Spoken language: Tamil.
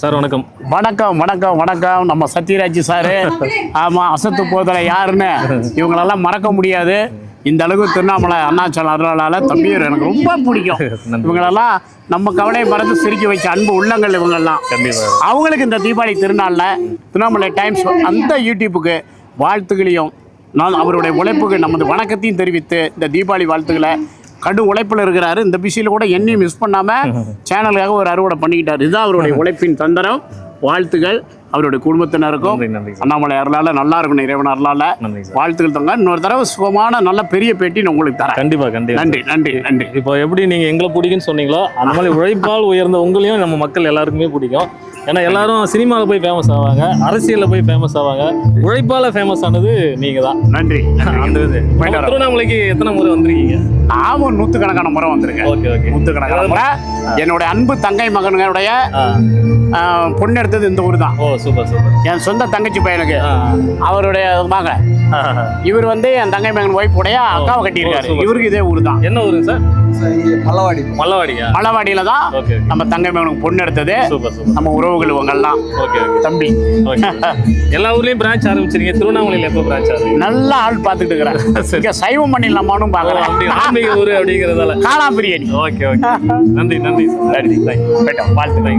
சார் வணக்கம். வணக்கம் வணக்கம் வணக்கம். நம்ம சத்யராஜ் சாரு. ஆமாம் அசத்து போதல யாருன்னு இவங்களெல்லாம் மறக்க முடியாது. இந்த அளவுக்கு திருவண்ணாமலை அருணாச்சல அருளால தம்பியர் எனக்கு ரொம்ப பிடிக்கும். இவங்களெல்லாம் நம்ம கவலையை மறந்து சிரிக்க வச்ச அன்பு உள்ளங்கள் இவங்கெல்லாம். அவங்களுக்கு இந்த தீபாவளி திருநாளில் திருவண்ணாமலை டைம்ஸ் அந்த யூடியூப்புக்கு வாழ்த்துக்களையும் நான் அவருடைய உழைப்புக்கு நமது வணக்கத்தையும் தெரிவித்து இந்த தீபாவளி வாழ்த்துக்களை கடும் உழைப்பில் இருக்கிறாரு. இந்த பிஸியில் கூட என்னையும் மிஸ் பண்ணாமல் சேனலுக்காக ஒரு அறுவடை பண்ணிக்கிட்டார். இதுதான் அவருடைய உழைப்பின் தந்திரம். வாழ்த்துகள் அவருடைய குடும்பத்தினருக்கும். அண்ணாமலை அருளால நல்லா இருக்கணும் இறைவன் அருளால. வாழ்த்துக்கள் தங்க. இன்னொரு தடவை சுகமான நல்ல பெரிய பேட்டி நான் உங்களுக்கு தரேன். கண்டிப்பா கண்டிப்பா நன்றி நன்றி நன்றி. இப்போ எப்படி நீங்க எங்களை பிடிக்குன்னு சொன்னீங்களோ அந்த மாதிரி உழைப்பால் உயர்ந்த உங்களையும் நம்ம மக்கள் எல்லாருக்குமே பிடிக்கும். ஏன்னா எல்லாரும் சினிமாவில் போய் ஃபேமஸ் ஆவாங்க அரசியலில் போய் ஃபேமஸ் ஆவாங்க. உழைப்பால ஃபேமஸ் ஆனது நீங்க தான் நன்றி. அந்த இது. திருவண்ணாமலைக்கு எத்தனை முறை வந்திருக்கீங்க? நாமும் நூற்றுக்கணக்கான முறை வந்திருக்கேன். Okay okay. நூற்றுக்கணக்கான முறை. என்னுடைய அன்பு தங்கை மகனுடைய பொண்ணு எடுத்தது இந்த ஊர் தான். ஓ சூப்பர் சூப்பர். என் சொந்த தங்கச்சி பையனுக்கு. அவருடைய மக ஆ. இவர் வந்து என் தங்கை மகன் ஒய்ஃப் உடைய அக்காவை கட்டியிருக்காரு. இவருக்கு இதே ஊர் தான். என்ன ஊருங்க சார்? மல்லவாடி மல்லவாடியா தான் நம்ம தங்கை மகனுக்கு பொண்ணு எடுத்தது. Super super. நம்ம உறவுகள் இவங்கெல்லாம் ஓகே ஓகே. தம்பி. ஓகே எல்லா ஊர்லயும் பிரான்ச் ஆரம்பிச்சிருக்கீங்க. திருவண்ணாமலையில எப்போ பிரான்ச் ஆரம்பிங்க நல்ல ஆள் பார்த்துட்டு இருக்கிறேன் சைவம் பண்ணிடலாமான்னு அப்படி பார்க்குறேன். ஆன்மீக ஊரு அப்படிங்கிறதால. காளா பிரியாணி. Okay okay. நன்றி நன்றி. நன்றி. வாழ்த்து.